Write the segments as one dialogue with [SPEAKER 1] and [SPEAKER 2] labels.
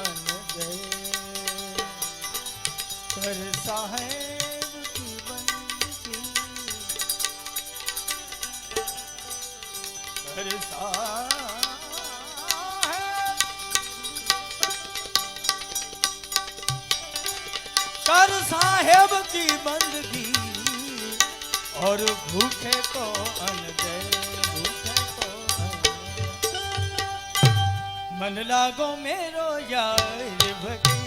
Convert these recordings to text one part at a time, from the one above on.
[SPEAKER 1] अन गए कर कर साहेब कर साहेब की बंदगी और भूखे तो को अन गए મન લાગો મેરો યાર ભગત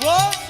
[SPEAKER 1] Whoa!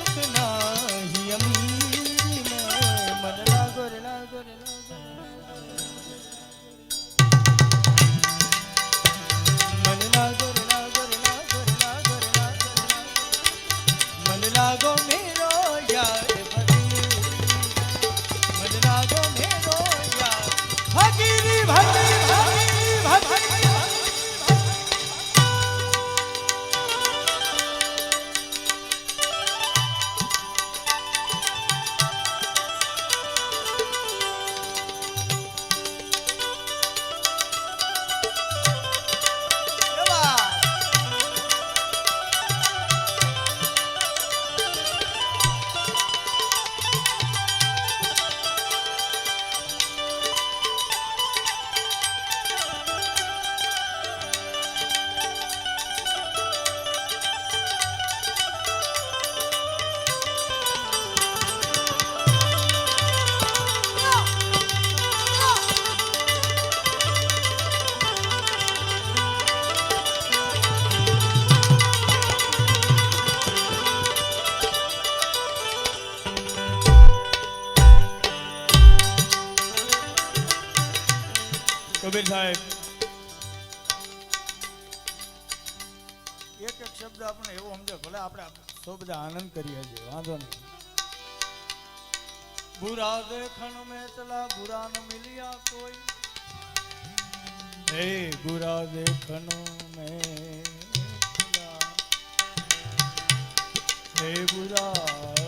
[SPEAKER 1] સાહેબ. એક એક શબ્દ આપણે એવો સમજો ભલે આપણે સૌ બધા આનંદ કરીએ છીએ વાંધો નહીં. બુરા દેખણ મેં ચલા બુરા ન મિલિયા કોઈ હે બુરા દેખણ મેં હે બુરા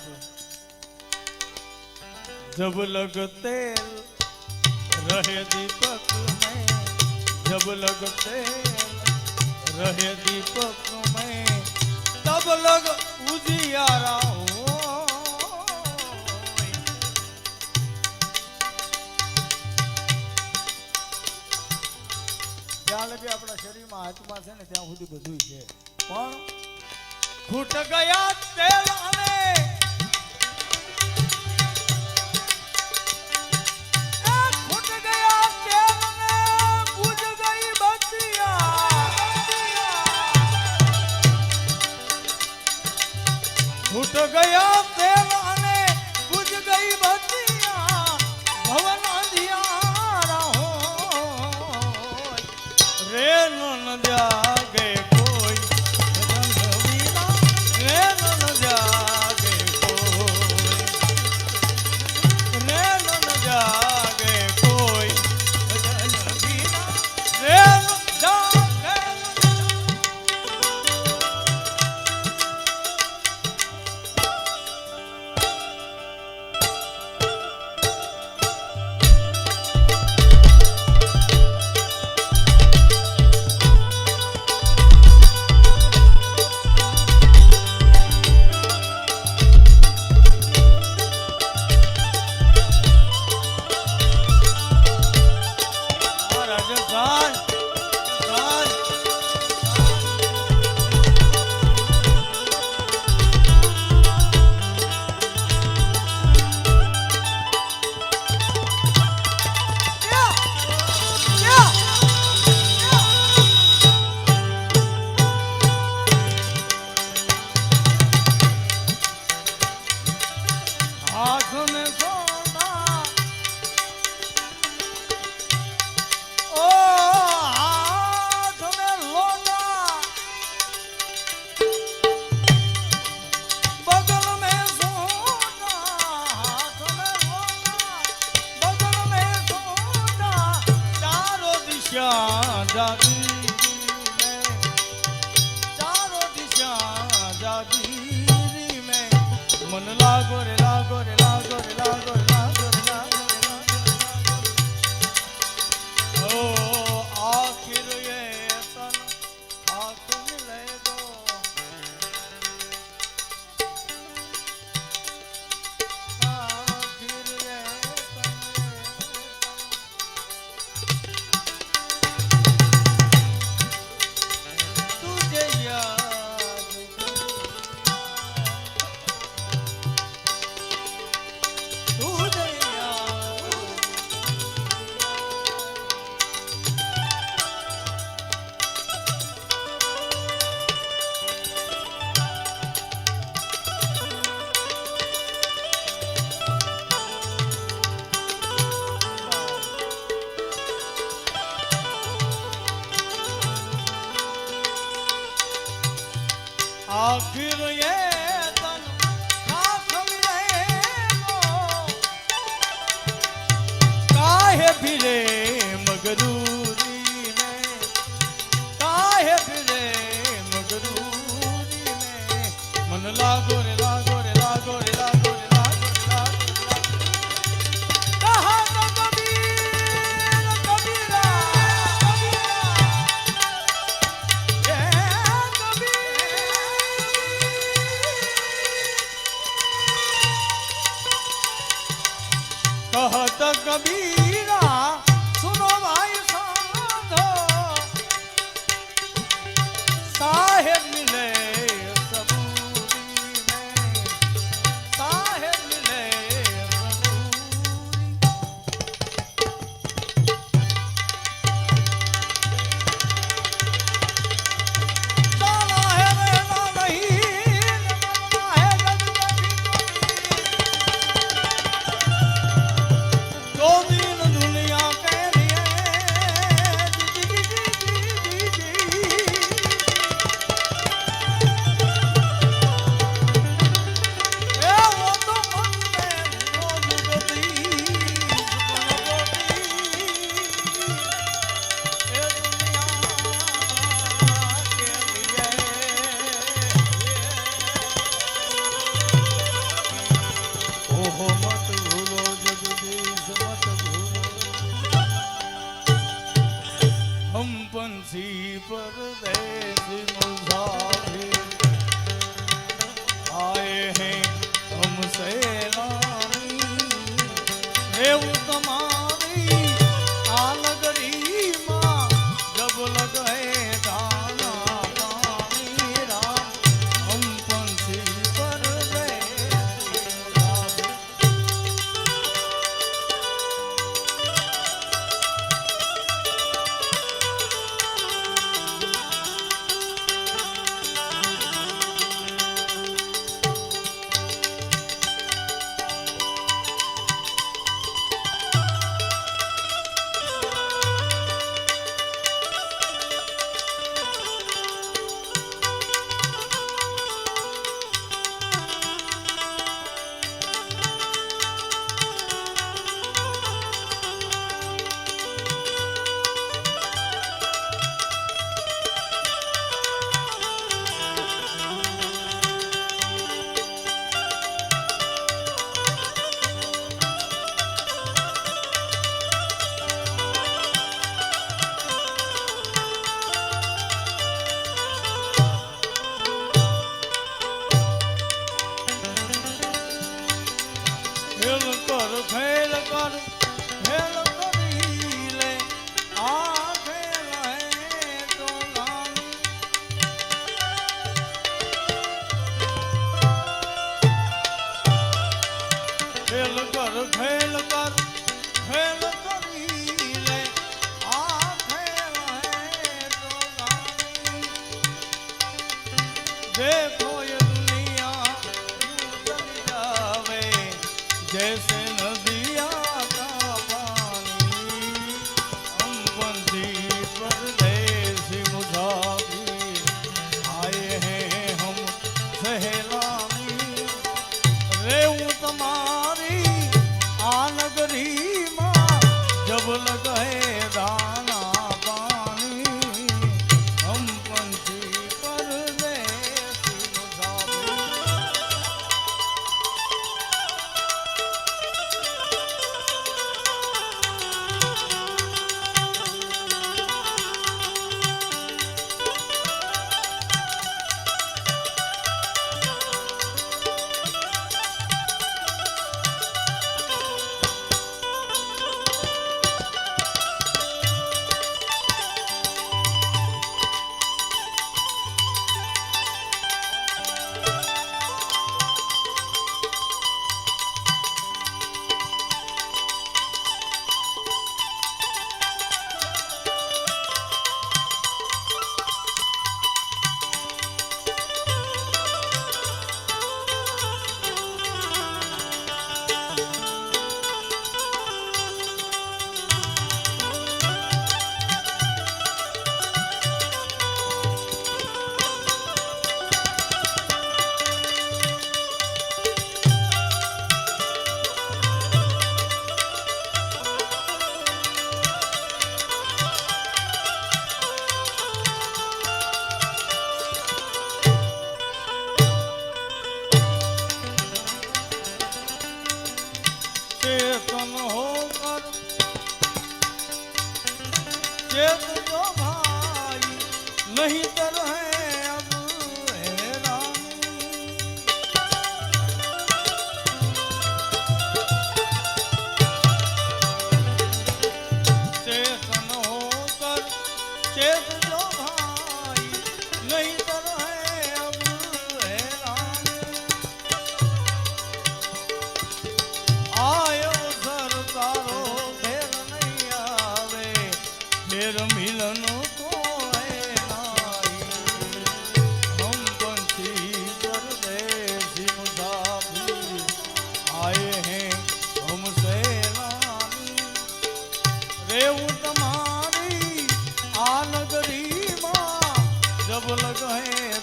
[SPEAKER 1] જાગવું પડે ને બાપુ જબ લગતે રહે દીપક में जब लगते रहे दीपक में तब लग उजियारा हो જ્યાં લગે આપણા શરીરમાં આત્મા છે ને ત્યાં સુધી બધું છે પણ ખૂટ ગયા તેલ અને ગયા 아그의 છે કોઈ દુનિયા જય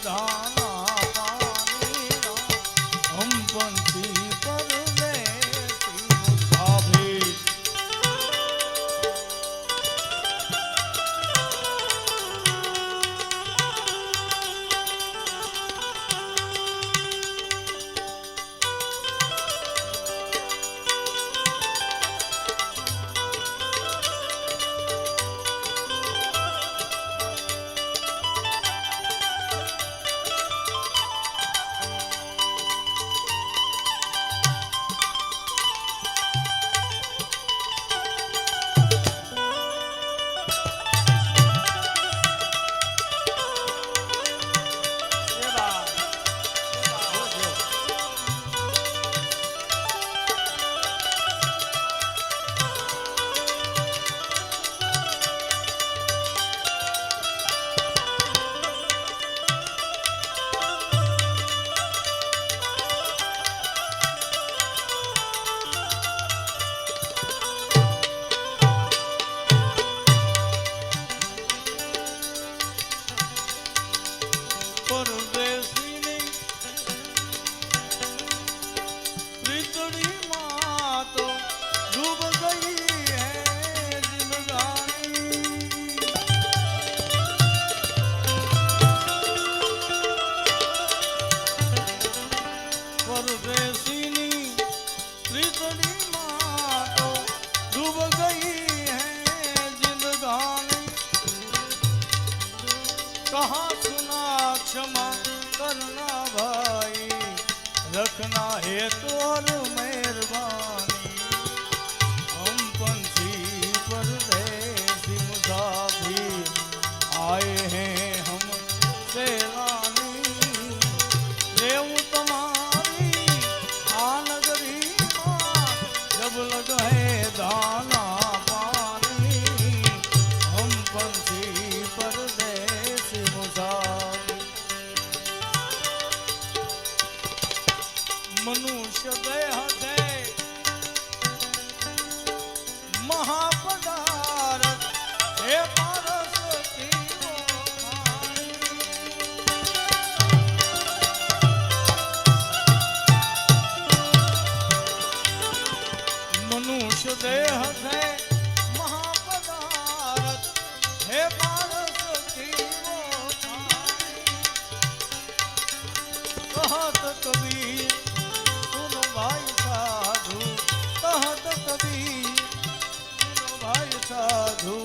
[SPEAKER 1] the. તહત કદી સુન ભાઈ સાધુ તહત કદી સુન ભાઈ સાધુ